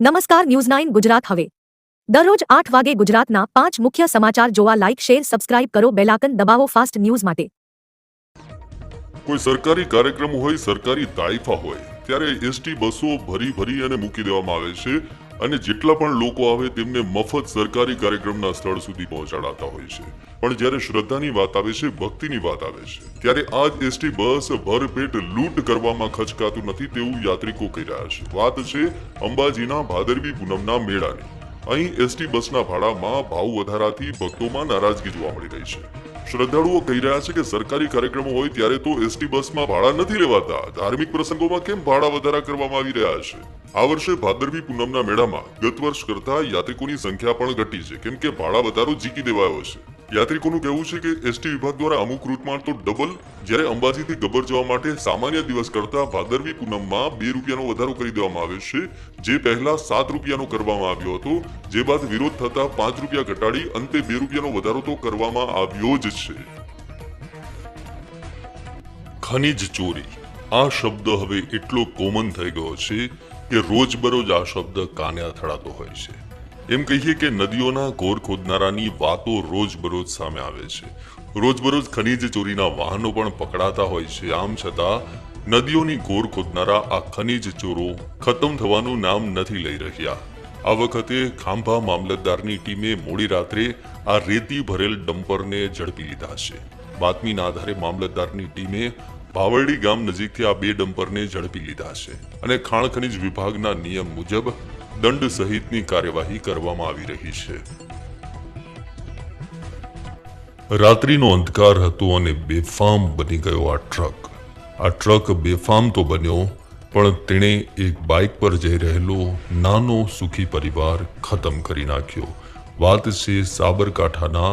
નમસ્કાર news nine Gujarat હવે. દરરોજ આઠ વાગે ગુજરાતના પાંચ મુખ્ય સમાચાર જોવા લાઇક, શેર, સબસ્ક્રાઇબ કરો બેલાકન દબાવો ફાસ્ટ ન્યૂઝ માટે. કોઈ સરકારી કાર્યક્રમ હોય, સરકારી તાઇફા હોય, ત્યારે એસટી બસો ભરી ભરી અને મૂકી દેવામાં આવે છે. અને જેટલા પણ લોકો આવે તેમને મફત સરકારી કાર્યક્રમના સ્થળ સુધી પહોંચાડાતા હોય છે. પણ જ્યારે શ્રદ્ધાની વાત આવે છે, ભક્તિની વાત આવે છે, ત્યારે આ જ એસટી બસ ભરપેટ લૂંટ કરવામાં ખચકાતું નથી તેવું યાત્રિકો કહી રહ્યા છે. વાત છે અંબાજીના ભાદરવી પૂનમના મેળાની. અહીં એસટી બસના ભાડામાં ભાવ વધારાથી ભક્તોમાં નારાજગી જોવા મળી રહી છે. શ્રદ્ધાળુઓ કહી રહ્યા છે કે સરકારી કાર્યક્રમો હોય ત્યારે તો એસટી બસમાં ભાડા નથી લેવાતા. ધાર્મિક પ્રસંગોમાં કેમ ભાડા વધારા કરવામાં આવી રહ્યા છે? આ વર્ષે ભાદરવી પૂનમના મેળામાં ગત વર્ષ કરતા યાત્રિકોની સંખ્યા પણ ઘટી છે. કેમ કે ભાડા વધારો જીકી દેવાયો છે. યાત્રિકોનું કહેવું છે કે એસટી વિભાગ દ્વારા અમુક રૂટમાં તો ડબલ. જ્યારે અંબાજીથી ગબ્બર જવા માટે સામાન્ય દિવસ કરતા ભાદરવી પૂનમમાં બે રૂપિયાનો વધારો કરી દેવામાં આવ્યો છે, જે પહેલા સાત રૂપિયાનો કરવામાં આવ્યો હતો. જે બાદ વિરોધ થતા પાંચ રૂપિયા ઘટાડી, અંતે બે રૂપિયાનો વધારો તો કરવામાં આવ્યો જ છે. ખનિજ ચોરી. આ શબ્દ હવે એટલો કોમન થઈ ગયો છે કે રોજબરોજ આ શબ્દ કાને અથડાતો હોય છે. એમ કહીએ કે નદીઓના ઘોર ખોદનારાની વાતો રોજબરોજ સામે આવે છે. રોજબરોજ ખનીજ ચોરીના વાહનો પણ પકડાતા હોય છે. આમ છતાં, નદીઓની ઘોર ખોદનારા આ ખનીજ ચોરો ખતમ થવાનું નામ નથી લઈ રહ્યા. આ વખતે ખાંભા મામલતદારની ટીમે મોડી રાત્રે આ રેતી ભરેલ ડમ્પરને ઝડપી લીધા છે. બાતમીના આધારે મામલતદારની ટીમે ભાવરડી ગામ નજીકથી આ બે ડમ્પરને ઝડપી લીધા છે અને ખાણ ખનીજ વિભાગના નિયમ મુજબ દંડ સહિતની કાર્યવાહી કરવામાં આવી રહી છે. રાત્રિનો અંધકાર હતો અને બેફામ બની ગયો આ ટ્રક. આ ટ્રક બેફામ તો બન્યો, પણ તેણે એક બાઇક પર જઈ રહેલો નાનો સુખી પરિવાર ખતમ કરી નાખ્યો. વાત છે સાબરકાંઠાના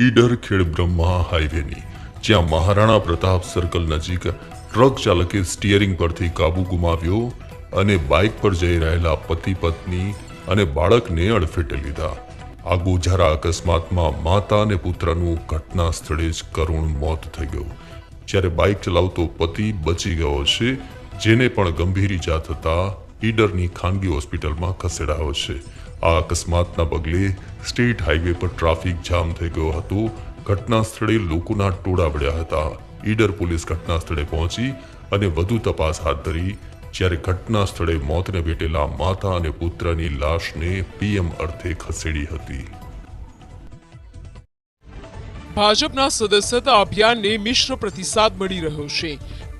ઈડર ખેડ બ્રહ્મા હાઈવેની, જ્યાં મહારાણા પ્રતાપ સર્કલ નજીક ટ્રક ચાલકે સ્ટીયરિંગ પરથી કાબુ ગુમાવ્યો અને બાઇક પર જઈ રહેલા પતિ પત્ની અને બાળકને અડફેટે લીધા. આ ગોઝારા અકસ્માતમાં માતા અને પુત્રનું ઘટના સ્થળે જ કરુણ મોત થઈ ગયું. જ્યારે બાઇક ચલાવતો પતિ બચી ગયો છે, જેને પણ ગંભીર ઇજા થતા ઈડરની ખાનગી હોસ્પિટલમાં ખસેડાયો છે. આ અકસ્માતના પગલે સ્ટેટ હાઈવે પર ટ્રાફિક જામ થઈ ગયો હતો. ઘટના સ્થળે લોકોના ટોળા વળ્યા હતા. ઈડર પોલીસ ઘટના સ્થળે પહોંચી અને વધુ તપાસ હાથ ધરી જ્યારે ઘટના સ્થળે મોતને ભેટેલા માતા અને પુત્રની લાશને પીએમ અર્થે ખસેડી હતી. ભાજપના સદસ્યતા અભિયાનને મિશ્ર પ્રતિસાદ મળી રહ્યો છે.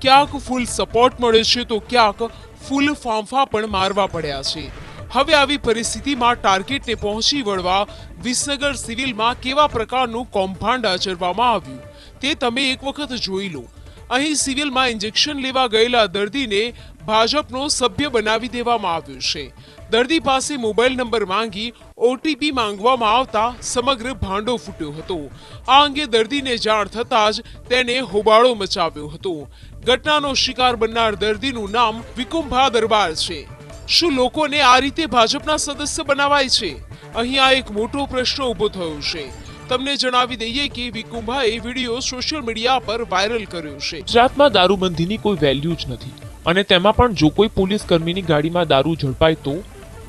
ક્યાંક ફૂલ સપોર્ટ મળે છે તો ક્યાંક ફૂલ ફાંફા પણ મારવા પડ્યા છે. હવે આવી પરિસ્થિતિમાં ટાર્ગેટને પહોંચી વળવા વિસનગર સિવિલમાં કેવા પ્રકારનું કૌભાંડ આચરવામાં આવ્યું, તે તમે એક વખત જોઈ લો. અહીં સિવિલમાં ઇન્જેક્શન લેવા ગયેલા દર્દીને ભાજપનો સભ્ય બનાવી દેવામાં આવ્યો છે. દર્દી પાસે મોબાઈલ નંબર માંગી ઓટીપી માંગવામાં આવતા સમગ્ર ભાંડો ફૂટ્યો હતો. આ અંગે દર્દીને જાણ થતાં જ તેને હોબાળો મચાવ્યો હતો. ઘટનાનો શિકાર બનનાર દર્દીનું નામ વિકુંભા દરબાર છે. શું લોકોને આ રીતે ભાજપના સદસ્ય બનાવાય છે? અહીંયા એક મોટો પ્રશ્ન ઊભો થયો છે. તમને જણાવી દઈએ કે વિકુંભાએ વીડિયો સોશિયલ મીડિયા પર વાયરલ કર્યો છે. ગુજરાતમાં દારૂબંધીની કોઈ વેલ્યુ જ નથી. અને તેમાં પણ જો કોઈ પોલીસ કર્મીની ગાડીમાં દારૂ ઝડપાય તો?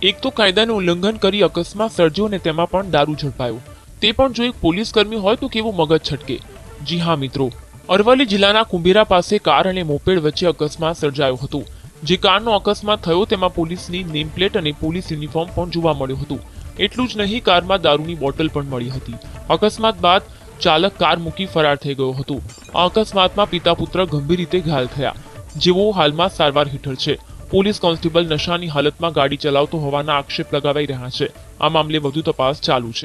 એક તો કાયદાનું ઉલ્લંઘન કરી અકસ્માત સર્જ્યો અને તેમાં પણ દારૂ ઝડપાયો. તે પણ જો એક પોલીસ કર્મી હોય તો કેવું મગજ છટકે? જી હા, મિત્રો. અરવલ્લી જિલ્લાના કુંભેરા પાસે કાર અને મોપેડ વચ્ચે અકસ્માત સર્જાયો હતો. જે કારનો અકસ્માત થયો તેમાં પોલીસની નેમ પ્લેટ અને પોલીસ યુનિફોર્મ પણ જોવા મળ્યું હતું. એટલું જ નહીં, કારમાં દારૂની બોટલ પણ મળી હતી. અકસ્માત બાદ ચાલક કાર મૂકી ફરાર થઈ ગયો હતો. આ અકસ્માતમાં પિતા પુત્ર ગંભીર રીતે ઘાયલ થયા. જેઓ હાલમાં સારવાર હેઠળ છે. પોલીસ કોન્સ્ટેબલ નશાની હાલતમાં ગાડી ચલાવતો હોવાના આક્ષેપ લગાવાઈ રહ્યા છે. આ મામલે વધુ તપાસ ચાલુ છે.